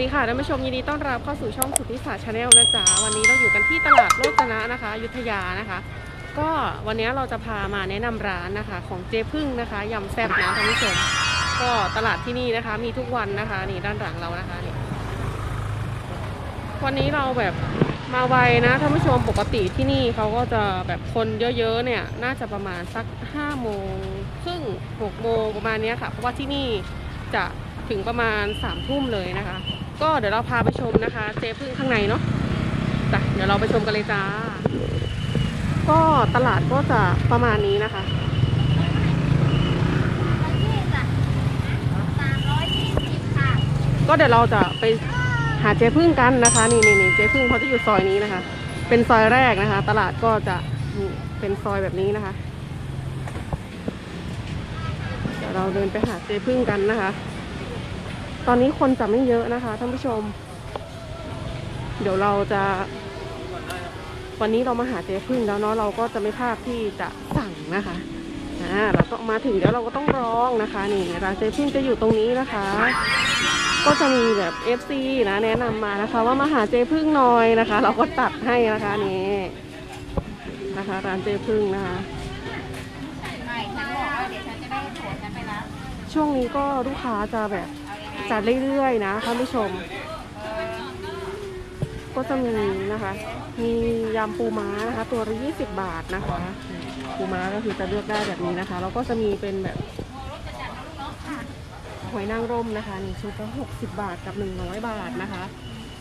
วัสดีค่ะท่านผู้ชมยินดีต้อนรับเข้าสู่ช่องสุทธิศาสตร์ชาแนลนะจ๊ะวันนี้เราอยู่กันที่ตลาดโลจนะนะคะยุทธยานะคะ ก็วันนี้เราจะพามาแนะนำร้านนะคะ ของเจพึ่งนะคะยำแซ่บนะท่านผู้ชม ก็ตลาดที่นี่นะคะ มีทุกวันนะคะ นี่ด้านหลังเรานะคะนี่วันนี้เราแบบมาไวนะท่านผู้ชมปกติที่นี่เขาก็จะแบบคนเยอะๆเนี่ย น่าจะประมาณสัก5้าโมงครึ่งหกโมงประมาณนี้ค่ะ เพราะว่าที่นี่จะถึงประมาณ3ามทุ่มเลยนะคะ ก็เดี๋ยวเราพาไปชมนะคะ เจ๊พึ่งข้างในเนาะจ้ะเดี๋ยวเราไปชมกันเลยจ้า ก็ตลาดก็จะประมาณนี้นะคะก็เดี๋ยวเราจะไปหาเจ๊พึ่งกันนะคะ นี่นี่นี่เจ๊พึ่งเขาจะอยู่ซอยนี้นะคะ เป็นซอยแรกนะคะ ตลาดก็จะเป็นซอยแบบนี้นะคะ เดี๋ยวเราเดินไปหาเจ๊พึ่งกันนะคะ ตอนนี้คนจะไม่เยอะนะคะท่านผู้ชม เดี๋ยวเราจะ วันนี้เรามาหาเจ๊พึ่งแล้วเนาะเราก็จะไม่พลาดที่จะสั่งนะคะอ่าเราก็มาถึงเดี๋ยวเราก็ต้องร้องนะคะนี่ร้านเจ๊พึ่งจะอยู่ตรงนี้นะคะ ก็จะมีแบบ FC นะแนะนำมานะคะ ว่ามาหาเจ๊พึ่งหน่อยนะคะ เราก็ตัดให้นะคะนี่นะคะร้านเจ๊พึ่งนะคะไม่ฉันบอกว่าเดี๋ยวฉันจะได้ผัวฉันไปรับช่วงนี้ก็ลูกค้าจะแบบเอายังไง จัดเรื่อยๆนะท่านผู้ชม ก็จะมีนะคะ มียำปูม้านะคะ ตัวละ20บบาทนะคะ ปูม้าก็คือจะเลือกได้แบบนี้นะคะ แล้วก็จะมีเป็นแบบหอยนางรมนะคะนี่ชุดละ60บาทกับ100บาทนะคะ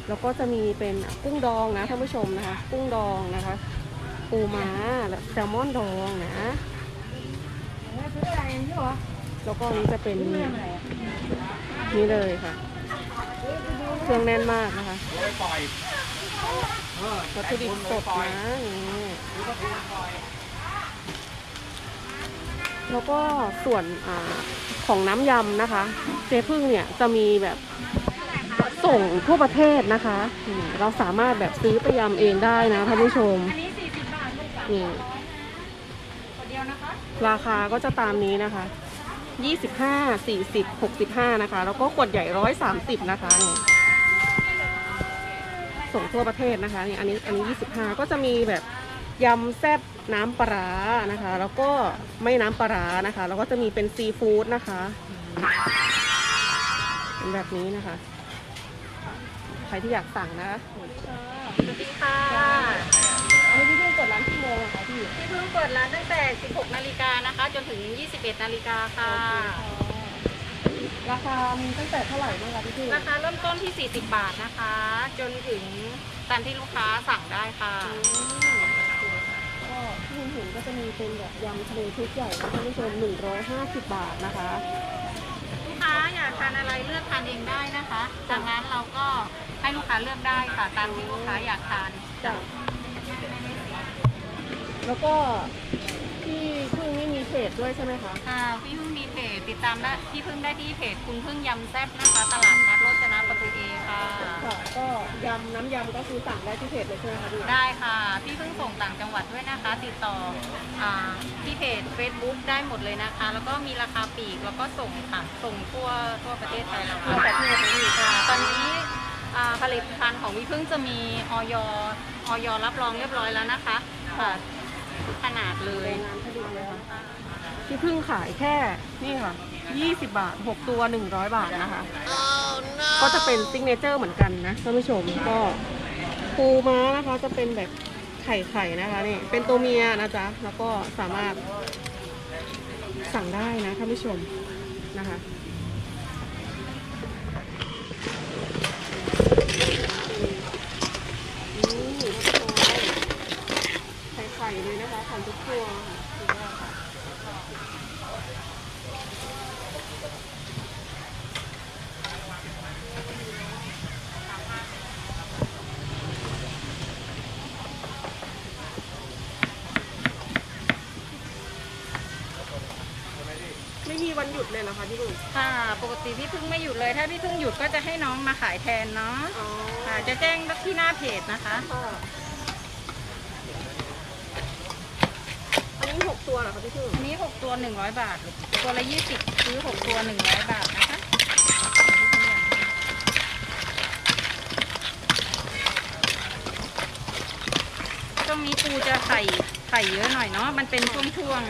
แล้วก็จะมีเป็นกุ้งดองนะท่านผู้ชมนะคะ กุ้งดองนะคะ ปูม้าและแซลมอนดองนะแล้วก็อันนี้จะเป็น นี่เลยค่ะ เครื่องแน่นมากนะคะวัตถุดิบสดนะนี่แล้วก็ส่วนอาของน้ำยำนะคะ เจ๊พึ่งเนี่ยจะมีแบบส่งทั่วประเทศนะคะอืมเราสามารถแบบซื้อไปยำเองได้นะท่านผู้ชมอันนี้40บาทลูกจ้ะนี่ตัวเดียวนะคะราคาก็จะตามนี้นะคะ 25 40 65 นะคะ แล้วก็ขวดใหญ่ 130 นะคะนี่ส่งทั่วประเทศนะคะนี่อันนี้อันนี้ 25 ก็จะมีแบบยำแซ่บน้ำปลานะคะ แล้วก็ไม่น้ำปลานะคะ แล้วก็จะมีเป็นซีฟู้ดนะคะเป็นแบบนี้นะคะ ใครที่อยากสั่งนะคะสวัสดีค่ะ พี่เพิ่งเปิดร้านที่โมงอะคะพี่ที่เพิ่งเปิดร้านตั้งแต่ 16 นาฬิกานะคะ จนถึง 21 นาฬิกาค่ะ ราคามีตั้งแต่เท่าไหร่บ้างคะพี่พี่ราคาเริ่มต้นที่ 40 บาทนะคะ จนถึงตามที่ลูกค้าสั่งได้ค่ะ ก็ที่คุณเห็นก็จะมีเป็นแบบยำทะเลชุดใหญ่นะท่านผู้ชม150 บาทนะคะ ลูกค้าอยากทานอะไรเลือกทานเองได้นะคะ จากนั้นเราก็ให้ลูกค้าเลือกได้ค่ะ ตามที่ลูกค้าอยากทานจ้ะ แล้วก็ที่เพิ่งไม่มีเพจด้วยใช่ไหมคะค่ะพี่พึ่งมีเพจติดตามได้พี่พึ่งได้ที่เพจคุณพึ่งยำแซ่บนะคะตลาดนัดโรจนะปทุมเอค่ะค่ะก็ยำน้ำยำก็คือสั่งได้ที่เพจเลยใช่ไหมคะพี่ได้ค่ะ พี่พึ่งส่งต่างจังหวัดด้วยนะคะ ติดต่ออาที่เพจ Facebook ได้หมดเลยนะคะ แล้วก็มีราคาปลีกแล้วก็ส่งค่ะส่งทั่วทั่วประเทศไทยเราทั่วค่ะประเทศเลยพี่ค่ะตอนนี้อ่าผลิตภัณฑ์ของพี่พึ่งจะมีออยออยรับรองเรียบร้อยแล้วนะคะค่ะทุก ขนาดเลโรยงงานผลิตเลยค่ะที่เพิ่งขายแค่นี่ค่ะ 20 บาท 6 ตัว 100 บาทนะคะ ก็จะเป็นซิกเนเจอร์เหมือนกันนะท่านผู้ชมก็ปูม้านะคะจะเป็นแบบไข่ไข่นะคะนี่เป็นตัวเมียนะจ๊ะ แล้วก็สามารถสั่งได้นะท่านผู้ชมนะคะนี่ไข่ไข่ เลยนะคะทานทุกตัวค่ะสุดยอดค่ะไม่มีวันหยุดเลยเหรอคะพี่ลุงค่ะ ปกติพี่พึ่งไม่หยุดเลย ถ้าพี่พึ่งหยุดก็จะให้น้องมาขายแทนเนาะอ๋อค่ะจะแจ้งที่หน้าเพจนะคะ ค่ะัวเหรอคะพี่พึ่งอันนี้หกตัวหนึ่งร้อยบาทตัวละยี่สิบซื้อหกตัวหนึ่งร้อยบาทนะคะช่วงนี้ปูจะไข่ไข่เยอะหน่อยเนาะมันเป็นช่วงช่วง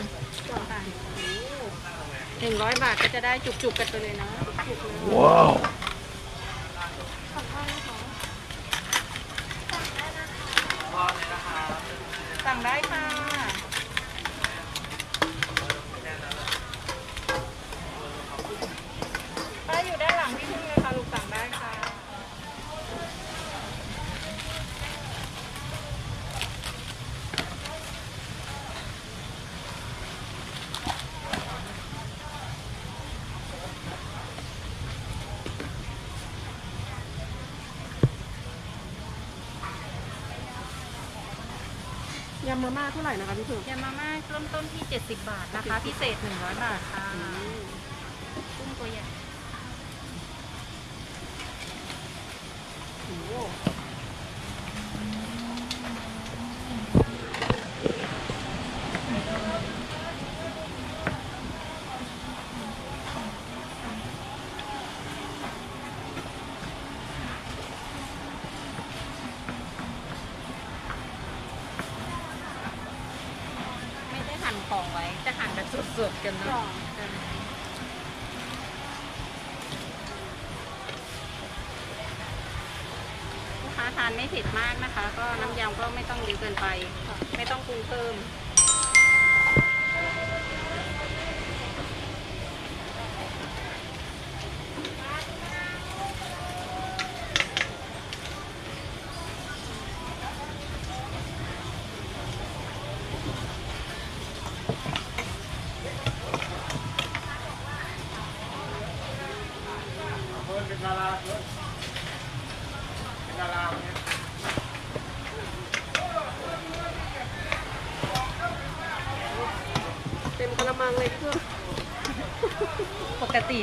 หนึ่งร้อยบาทก็จะได้จุกๆกันไปเลยเนาะว้าว มาม่าเท่าไหร่นะคะพี่พึ่งยำมาม่าเริ่มต้นที่ 70 บาทนะคะ พิเศษ 100 บาทค่ะกุ้งตัวใหญ่ โอ้โหไม่ได้หั่นของไว้ จะหั่นแบบสดๆกันเนาะลูกค้าทานไม่เผ็ดมากนะคะ ก็น้ำยำก็ไม่ต้องเยอะเกินไป ไม่ต้องปรุงเพิ่มเป็นดาราเป็น ดาราเนี่ยเต็มกระมังเลยพี่พึ่งปกติ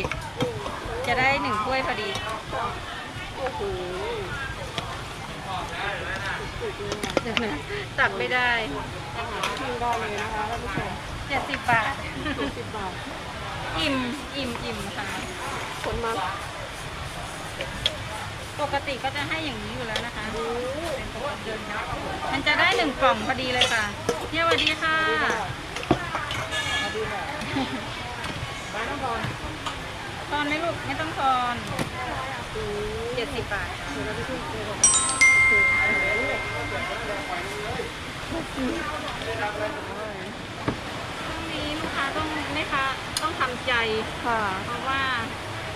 จะได้หนึ่งถ้วยพอดี โอ้โหสุดเลยอะตักไม่ได้อาหารที่พึ่งได้เลยนะคะท่านผู้ชมเจ็ดสิบบาทสิบบาทอิ่ม อิ่ม อิ่มค่ะ คนมา ปกติก็จะให้อย่างนี้อยู่แล้วนะคะดูมันจะได้หนึ่งกล่องพอดีเลยค่ะเที่ยวสวัสดีค่ะมาดูแบบบ้านน้ำบอลทอนไหมลูกไม่ต้องทอนดูเจ็ดสิบบาทเดี๋ยวเราไปขึ้นเจอกันโอเคเอาเลยช่วงนี้ลูกค้าต้องไม่ค้าต้องทำใจ ค่ะ เพราะว่า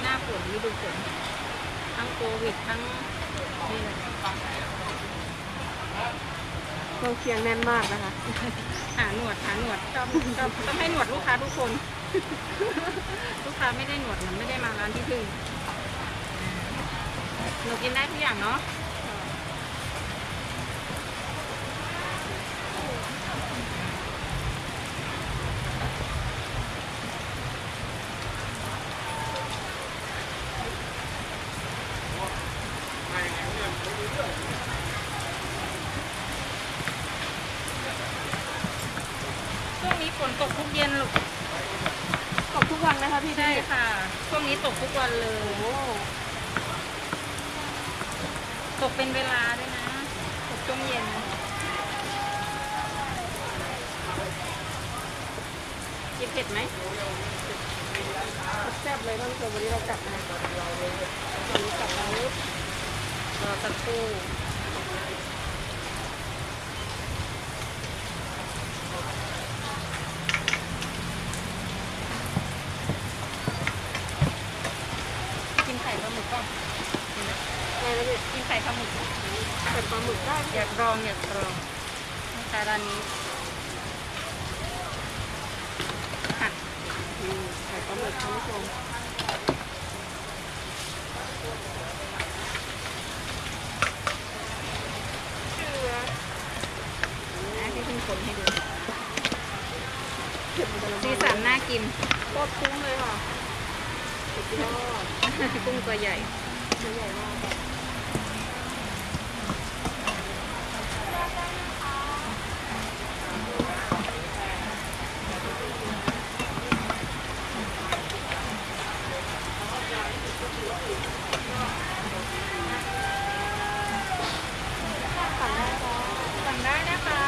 หน้าฝนฤดูฝน ทั้งโควิดทั้งนี่เลยเครื่องเคียงแน่นมากนะคะ หาหนวดหาหนวดชอบชอบต้องให้หนวดลูกค้าทุกคน ลูกค้าไม่ได้หนวดมันไม่ได้มาร้านที่พึ่งหนูกินได้ทุกอย่างเนาะ ช่วงนี้ฝนตกทุก เย็นลูกตกทุกวันนะคะพี่ใช่ค่ะช่วงนี้ตกทุกวันเลยโอ้ตกเป็นเวลาด้วยนะ ตกช่วงเย็น กินเผ็ดไหมแซ่บเลยท่านผู้ชมวันนี้เรากลับมาวันนี้กลับมาแล้วรอสักครู่กินไข่ปลาหมึกก่อน ไงนะพี่ กินไข่ปลาหมึก เป็นปลาหมึกได้อยากลองอยากลองนะคะร้านนี้หั่นอืมไข่ปลาหมึกท่านผู้ชมเชื่อนะที่เพิ่งคนให้ดูเผ็ดมันจะละสีมุนสันน่ากินโคตรคุ้มเลยค่ะสุดยอดกุ้งตัวใหญ่ตัวใหญ่มากค่ะสั่งได้ค่ะ สั่งได้นะคะ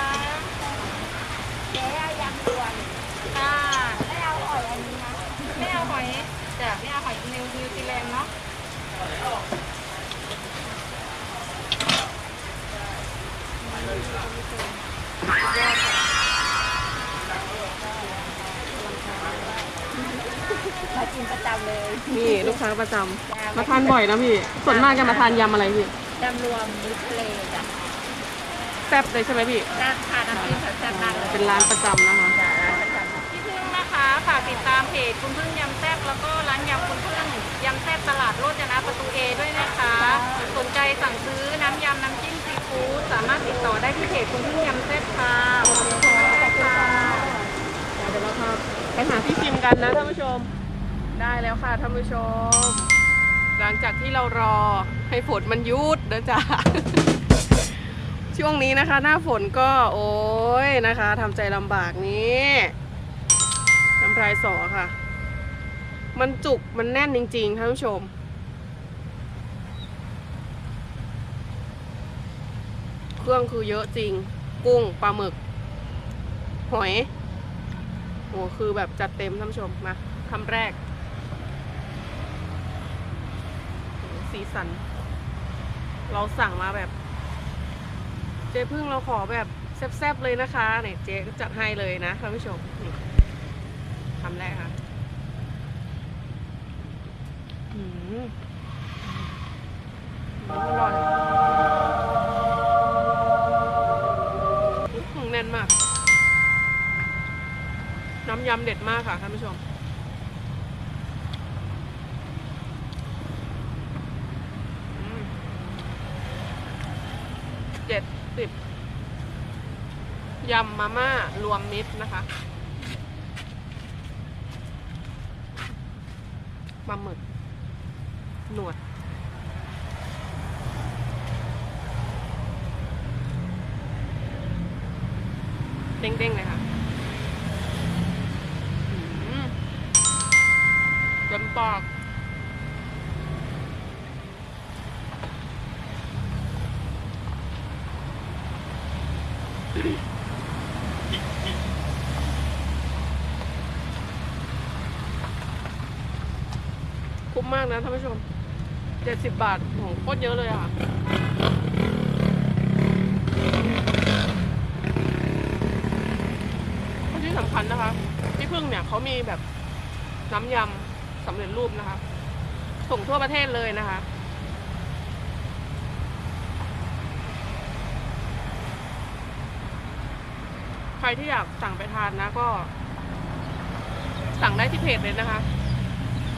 มา กินประจำเลยนี่ลูกค้าประจำมาทานบ่อยนะพี่ส่วนมากจะมาทานยำอะไรพี่ยำรวมมิตรทะเลจ้ะแซ่บเลยใช่ไหมพี่แซ่บค่ะน้ำจิ้มแซ่บมากเลยเป็นร้านประจำนะคะจ้ะร้านประจำพี่พึ่งนะคะฝากติดตามเพจคุณพึ่งยำแซ่บแล้วก็ร้านยำคุณพึ่งยำแซ่บตลาดโรจนะประตูเอด้วยนะคะ สนใจสั่งซื้อน้ำยำน้ำจิ้มซีฟู้ดสามารถติดต่อได้ที่เพจคุณพึ่งยำแซ่บค่ะขอบคุณค่ะเดี๋ยวเราครับไปหาที่ชิมกันนะท่านผู้ชม ได้แล้วค่ะท่านผู้ชม หลังจากที่เรารอให้ฝนมันหยุดนะจ๊ะ ช่วงนี้นะคะ หน้าฝนก็โอ้ยนะคะทำใจลำบากนี้น้ำลายสอค่ะ มันจุกมันแน่นจริงๆท่านผู้ชม เครื่องคือเยอะจริง กุ้งปลาหมึก หอยโหคือแบบจัดเต็มท่านผู้ชมมาคำแรกโห สีสัน เราสั่งมาแบบ เจ๊พึ่งเราขอแบบแซ่บๆเลยนะคะเนี่ยเจ๊จัดให้เลยนะท่านผู้ชมนี่คำแรกค่ะอืมอร่อยแน่นมาก น้ำยำเด็ดมากค่ะท่านผู้ชม อืมเจ็ดสิบยำมาม่ารวมมิตรนะคะปลาหมึก หนวด เด้งๆเลยค่ะอืมเต็มปากากนะท่านผู้ชมเจ็ดสิบบาทโหโคตรเยอะเลยอะค่ะที่สำคัญนะคะที่พึ่งเนี่ยเขามีแบบน้ำยำสำเร็จรูปนะคะ ส่งทั่วประเทศเลยนะคะใครที่อยากสั่งไปทานนะก็ สั่งได้ที่เพจเลยนะคะ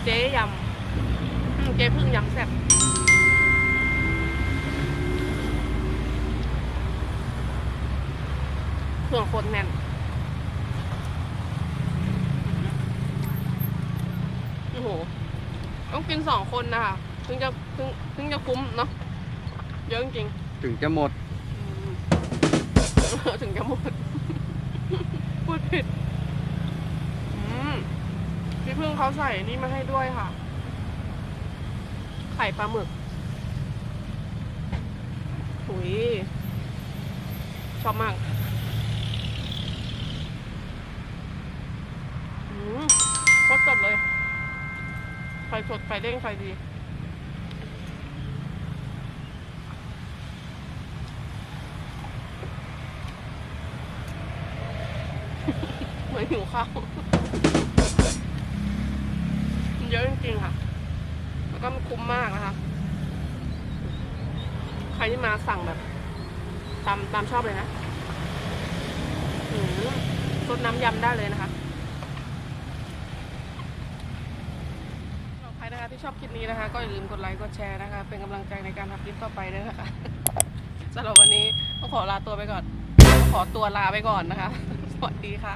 เจ๊ยำ เจ๊พึ่งยำแซ่บเครื่องคนแน่นโอ้โห ต้องกินสองคนนะคะถึงจะถึงถึงจะคุ้มเนาะเยอะจริงถึงจะหมดๆอืมถึงจะหมด พูดผิดอืมพี่พึ่งเขาใส่นี่มาให้ด้วยค่ะไข่ปลาหมึกหุยชอบมากอืมโคตรสดเลยไฟสดไฟเด้งไฟดี เหมือนหิวข้าวเยอะจริงๆค่ะ ก็มันคุ้มมากนะคะ ใครที่มาสั่งแบบ ตามตามชอบเลยนะอืมซดน้ำยำได้เลยนะคะสำหรับใครนะคะที่ชอบคลิปนี้นะคะ ก็อย่าลืมกดไลค์กดแชร์นะคะ เป็นกำลังใจในการทำคลิปต่อไปด้วยนะคะสำหรับวันนี้ต้องขอลาตัวไปก่อน ขอตัวลาไปก่อนนะคะ สวัสดีค่ะ